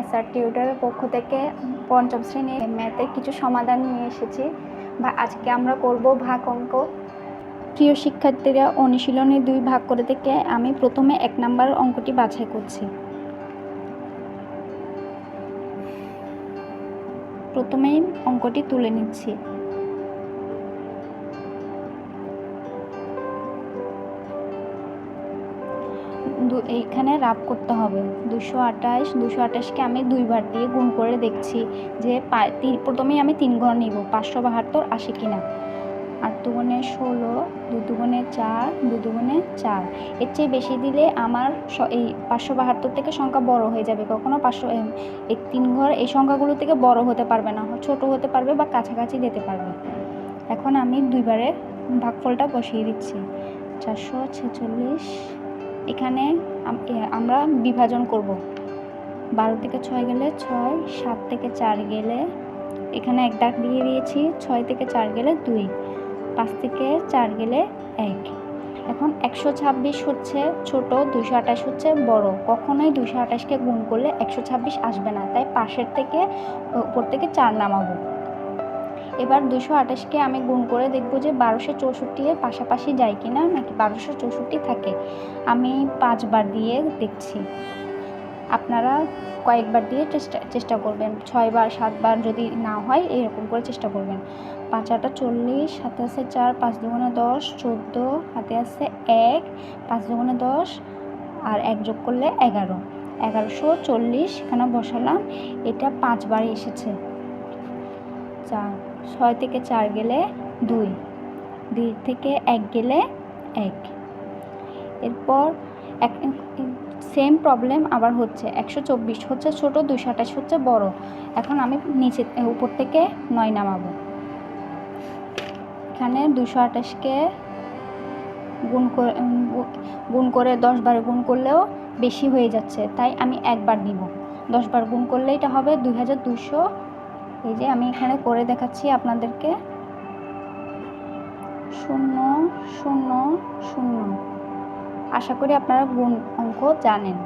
SR টিউটারের পক্ষ থেকে পঞ্চম শ্রেণির ম্যাথে কিছু সমাধান নিয়ে এসেছি। বা আজকে আমরা করব ভাগ অঙ্ক। প্রিয় শিক্ষার্থীরা, অনুশীলনে দুই ভাগ করে থেকে আমি প্রথমে এক নাম্বার অঙ্কটি বাছাই করছি। প্রথমেই অঙ্কটি তুলে নিচ্ছি। এইখানে রাব করতে হবে। দুশো আঠাশ, দুশো আঠাশকে আমি দুইবার দিয়ে গুণ করে দেখছি যে প্রথমেই আমি তিন ঘর নিব, পাঁচশো বাহাত্তর আসে কি না আট দুগুণে ষোলো, দু দুগুণে চার, দু দুগুণে চার। এর চেয়ে বেশি দিলে আমার এই পাঁচশো বাহাত্তর থেকে সংখ্যা বড় হয়ে যাবে। কখনও পাঁচশো এই তিন ঘর, এই সংখ্যাগুলো থেকে বড় হতে পারবে না, ছোট হতে পারবে বা কাছাকাছি যেতে পারবে। এখন আমি দুইবারে ভাগফলটা বসিয়ে দিচ্ছি। চারশো ছেচল্লিশ এখানে আমরা বিভাজন করব। বারো থেকে ছয় গেলে ছয়, সাত থেকে চার গেলে, এখানে এক দাগ দিয়ে দিয়েছি, ছয় থেকে চার গেলে দুই, পাঁচ থেকে চার গেলে এক। এখন একশো ছাব্বিশ হচ্ছে ছোট দুশো আঠাশ হচ্ছে বড়। কখনোই দুশো আঠাশকে গুণ করলে একশো ছাব্বিশ আসবে না। তাই পাশের থেকে উপর থেকে চার নামাবো। এবার দুশো আঠাশকে আমি গুণ করে দেখব যে বারোশো চৌষট্টি এর পাশাপাশি যায় কি না নাকি বারোশো চৌষট্টি থাকে। আমি পাঁচবার দিয়ে দেখছি। আপনারা কয়েকবার দিয়ে চেষ্টা চেষ্টা করবেন। ছয়বার, সাতবার যদি না হয়, এরকম করে চেষ্টা করবেন। পাঁচ আটা চল্লিশ হাতে আছে চার, পাঁচ দুগুণে দশ, চোদ্দ হাতে আছে এক, পাঁচ দুগুণে দশ, আর এক যোগ করলে এগারো। এগারোশো চল্লিশ এখানে বসালাম? এটা পাঁচবার এসেছে। চার। ছয় থেকে চার গেলে দুই দুই থেকে এক গেলে এক। এরপর এক সেম প্রবলেম আবার হচ্ছে, একশো চব্বিশ হচ্ছে ছোটো দুশো আঠাশ হচ্ছে বড়। এখন আমি নিচে, উপর থেকে নয় নামাবো। এখানে দুশো আঠাশকে গুণ করে গুণ করে দশ বার গুণ করলেও বেশি হয়ে যাচ্ছে, তাই আমি একবার দিব দশ বার গুণ করলে এটা হবে দুই হাজার দুশো এই যে আমি এখানে করে দেখাচ্ছি আপনাদেরকে। শূন্য শূন্য শূন্য। আশা করি আপনারা গুণ অঙ্ক জানেন।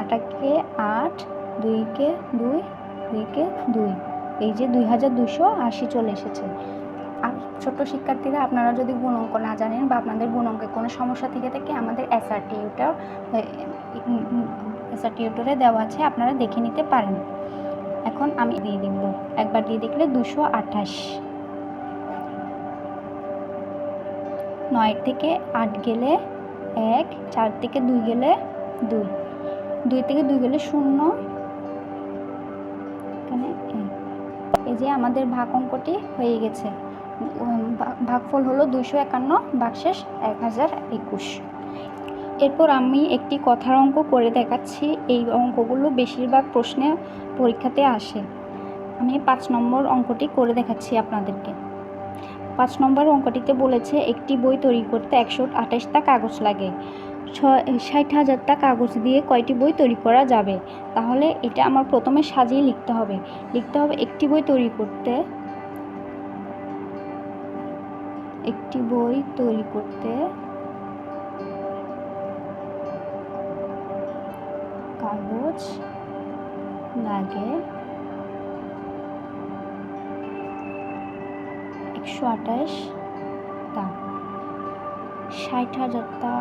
আটাকে আট, দুইকে দুই দুইকে দুই। এই যে দুই হাজার দুশো আশি চলে এসেছে। ছোট্ট শিক্ষার্থীরা, আপনারা যদি গুণ অঙ্ক না জানেন বা আপনাদের গুণ অঙ্কে কোনো সমস্যা থেকে থাকে, আমাদের এসআর টিউটার এসআর দেওয়া আছে, আপনারা দেখে নিতে পারেন। এখন আমি দিয়ে দেখব একবার দিয়ে দেখলে দুশো আঠাশ। নয় থেকে আট গেলে এক, চার থেকে দুই গেলে দুই। দুই থেকে দুই গেলে শূন্য। এখানে এই যে আমাদের ভাগ অঙ্কটি হয়ে গেছে। ভাগফল হলো দুশো একান্ন, ভাগশেষ এক হাজার একুশ। এরপর আমি একটি কথার অঙ্ক করে দেখাচ্ছি। এই অঙ্কগুলো বেশিরভাগ প্রশ্নে পরীক্ষাতে আসে। আমি পাঁচ নম্বর অঙ্কটি করে দেখাচ্ছি আপনাদেরকে। পাঁচ নম্বর অঙ্কটিতে বলেছে, একটি বই তৈরি করতে একশো আঠাশটা কাগজ লাগে। ষাট হাজারটা কাগজ দিয়ে কয়টি বই তৈরি করা যাবে? তাহলে এটা আমার প্রথমে সাজিয়ে লিখতে হবে। লিখতে হবে, একটি বই তৈরি করতে, একটি বই তৈরি করতে কাগজ লাগে। একশো আঠাশ টা। ষাট হাজারটা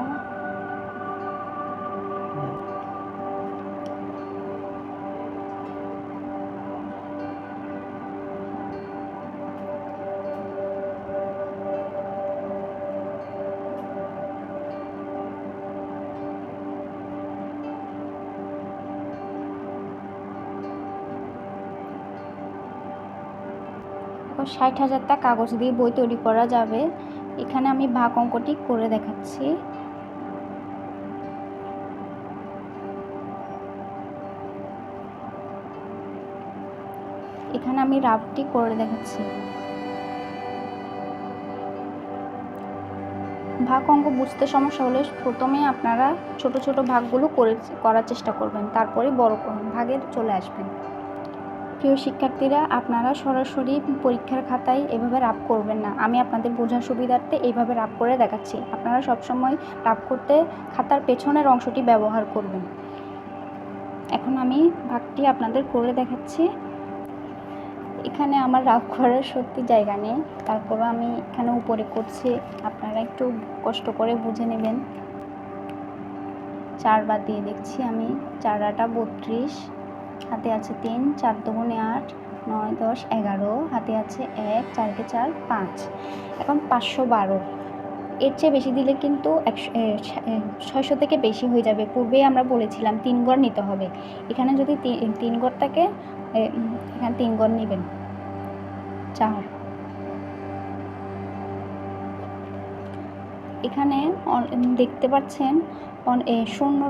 এখন ষাট হাজারটা কাগজ দিয়ে বই তৈরি করা যাবে। এখানে আমি ভাগ অঙ্কটি করে দেখাচ্ছি। এখানে আমি রাফটি করে দেখাচ্ছি। ভাগ অঙ্ক বুঝতে সমস্যা হলে প্রথমেই আপনারা ছোট ছোট ভাগগুলো করে করার চেষ্টা করবেন, তারপরে বড় করুন ভাগে চলে আসবেন। প্রিয় শিক্ষার্থীরা, আপনারা সরাসরি পরীক্ষার খাতায় এভাবে রাপ করবেন না। আমি আপনাদের বোঝার সুবিধার্থে এইভাবে রাপ করে দেখাচ্ছি। আপনারা সবসময় রাপ করতে খাতার পেছনের অংশটি ব্যবহার করবেন। এখন আমি ভাগটি আপনাদের করে দেখাচ্ছি। এখানে আমার রাফ করার সত্যি জায়গা নেই। তারপরও আমি এখানে উপরে করছি। আপনারা একটু কষ্ট করে বুঝে নেবেন। চারবার দিয়ে দেখছি আমি। চার আটা বত্রিশ। হাতে আছে তিন, চার দুগুণে আট, নয়, দশ, এগারো, হাতে আছে এক, চারকে চার, পাঁচ। এখন পাঁচশো বারো। এর চেয়ে বেশি দিলে কিন্তু একশো ছয়শো থেকে বেশি হয়ে যাবে। পূর্বেই আমরা বলেছিলাম তিন গড় নিতে হবে। এখানে যদি তিন গড় থাকে এখানে তিন গড় নেবেন। চার। এখানে দেখতে পাচ্ছেন শূন্য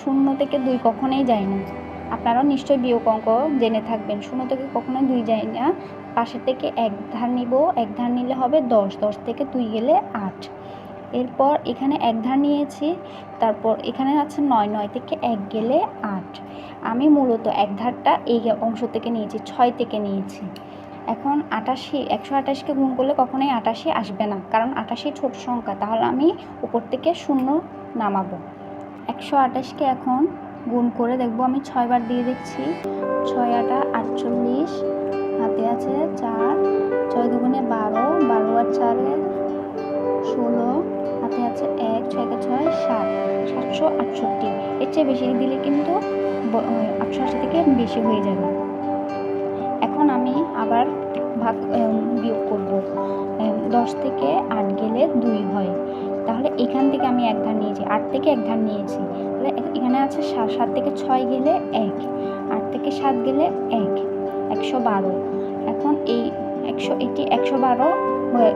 শূন্য থেকে দুই কখনোই যায় না। আপনারাও নিশ্চয়ই বিয়োগ অঙ্ক জেনে থাকবেন। শূন্য থেকে কখনোই দুই যায় না। পাশের থেকে এক ধার নিব, এক ধার নিলে হবে দশ দশ থেকে দুই গেলে আট। এরপর এখানে এক ধার নিয়েছি, তারপর এখানে আছে নয় নয় থেকে এক গেলে আট। আমি মূলত এক ধারটা এই অংশ থেকে নিয়েছি, ছয় থেকে নিয়েছি। এখন আটাশি, একশো আটাশিকে গুণ করলে কখনোই আটাশি আসবে না, কারণ আটাশি ছোট সংখ্যা। তাহলে আমি উপর থেকে শূন্য নামাবো। একশো আটাশকে এখন গুণ করে দেখব। আমি ছয়বার দিয়ে দেখছি ছয় আটা আটচল্লিশ। হাতে আছে চার। ছয় দুগুণে বারো। বারো আর চারে ষোলো। হাতে আছে এক। ছয়কে ছয়, সাত। সাতশো আটষট্টি। এর চেয়ে বেশি দিলে কিন্তু আটশো আশি থেকে বেশি হয়ে যাবে। এখন আমি আবার ভাগ বিয়োগ করব। দশ থেকে আট গেলে দুই হয়। তাহলে এখান থেকে আমি এক ধার নিয়েছি, আট থেকে এক ধার নিয়েছি। তাহলে এখানে আছে সাত থেকে ছয় গেলে এক, আট থেকে সাত গেলে এক, একশো বারো। এখন এই একশো, এটি একশো বারো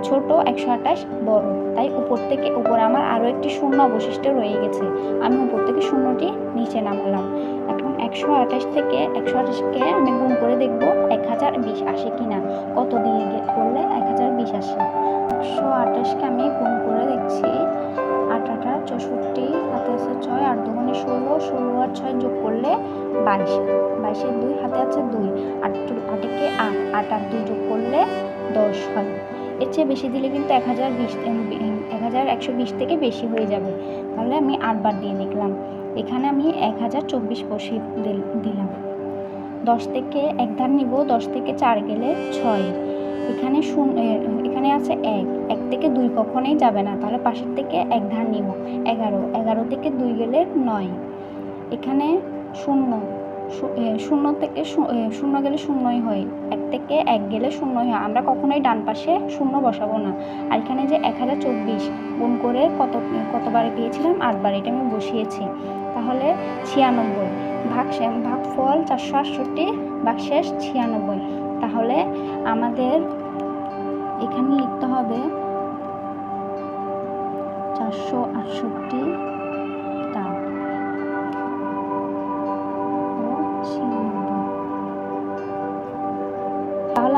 ছোট একশো আঠাশ, বড়। তাই উপর থেকে, উপরে আমার আরও একটি শূন্য অবশিষ্ট রয়ে গেছে। আমি উপর থেকে শূন্যটি নিচে নামালাম। এখন একশো আঠাশ থেকে একশো আঠাশকে আমি গুণ করে দেখব এক হাজার বিশ আসে কি না কত দিয়ে করলে এক হাজার বিশ আসে? একশো আঠাশকে আমি বাইশ। বাইশের দুই, হাতে আছে দুই। আট আটেকে আট। আট আর দুই যোগ করলে দশ হয়। এর চেয়ে বেশি দিলে কিন্তু এক হাজার বিশ এক হাজার একশো বিশ থেকে বেশি হয়ে যাবে। তাহলে আমি আটবার দিয়ে দেখলাম এখানে আমি এক হাজার চব্বিশ দিল- দিলাম। দশ থেকে এক ধার নিব, দশ থেকে চার গেলে ছয়। এখানে শূন্য এখানে আছে এক। এক থেকে দুই কখনোই যাবে না। তাহলে পাশের থেকে এক ধার নিব। এগারো। এগারো থেকে দুই গেলে নয়। এখানে শূন্য। শূন্য থেকে শূন্য গেলে শূন্যই হয়। এক থেকে এক গেলে শূন্যই হয়। আমরা কখনোই ডান পাশে শূন্য বসাবো না। আর এখানে যে এক হাজার চব্বিশ গুণ করে কত, কতবারে পেয়েছিলাম? আটবার। এটা আমি বসিয়েছি। তাহলে ছিয়ানব্বই। ভাগ ভাগ ফল চারশো আটষট্টি, ভাগ শেষ ছিয়ানব্বই। তাহলে আমাদের এখানে লিখতে হবে চারশো আটষট্টি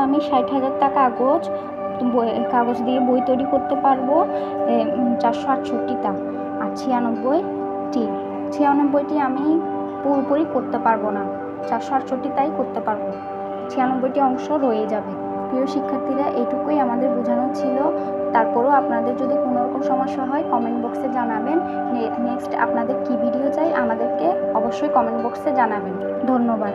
আমি ষাট হাজার টাকা কাগজ কাগজ দিয়ে বই তৈরি করতে পারব চারশো আটষট্টিটা, আর ছিয়ানব্বইটি ছিয়ানব্বইটি আমি পুরোপুরি করতে পারব না, চারশো আটষট্টিটাই করতে পারব, ছিয়ানব্বইটি অংশ রয়ে যাবে। প্রিয় শিক্ষার্থীরা এটুকুই আমাদের বোঝানো ছিল, তারপরেও আপনাদের যদি কোনো রকম সমস্যা হয় কমেন্ট বক্সে জানাবেন নেক্সট আপনাদের কি ভিডিও চাই, আমাদেরকে অবশ্যই কমেন্ট বক্সে জানাবেন। ধন্যবাদ।